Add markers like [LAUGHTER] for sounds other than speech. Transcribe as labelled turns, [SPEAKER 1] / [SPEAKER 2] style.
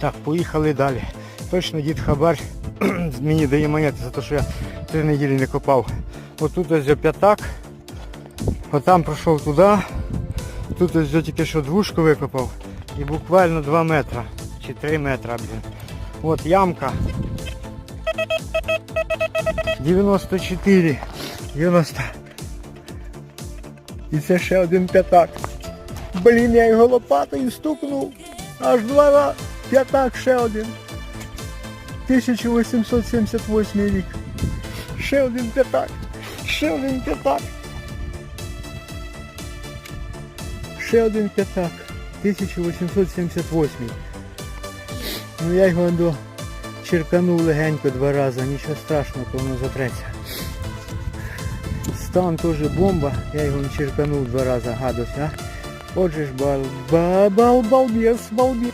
[SPEAKER 1] Так, поїхали далі. Точно дід Хабар [CLEARS THROAT] мені дає монети за те, що я три неділі не копав. Отут ось о п'ятак. Отам пройшов туди. Тут ось я тільки що двушку викопав. І буквально 2 метри. Чи 3 метри, блін. От ямка. 94. 90. І це ще один п'ятак. Блін, я його лопатою стукнув. Аж два рази. П'ятак ще один. 1878 рік. Ще п'ятак. Ще п'ятак. Ще один п'ятак. 1878. Ну я його черканув легенько два рази, нічого страшного, то воно затреться. Стан теж бомба, я його черканув два рази, гадость, а? Отже ж бал, ба, бал, балбес, балбес.